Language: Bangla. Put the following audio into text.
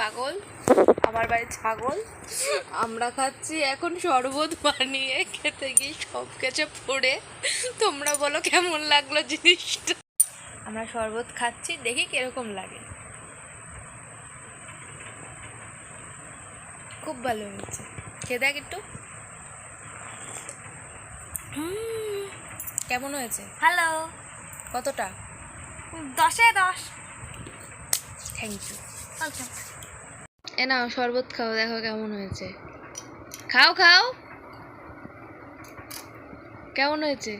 পাগল আমার বাড়ি ছাগল। আমরা খাচ্ছি এখন শরবত বানিয়ে খেতে গিয়ে সব কিছু পড়ে। তোমরা বলো কেমন লাগল জিনিসটা? আমরা শরবত খাচ্ছি দেখি কীরকম লাগে। খুব ভালো হয়েছে। খেয়ে দেখ একটু। কেমন হয়েছে? হ্যালো কতটা? দশে দশ। থ্যাংক ইউ আচ্ছা। এ নাও শরবত খাও দেখো কেমন হয়েছে। খাও খাও। কেমন হয়েছে।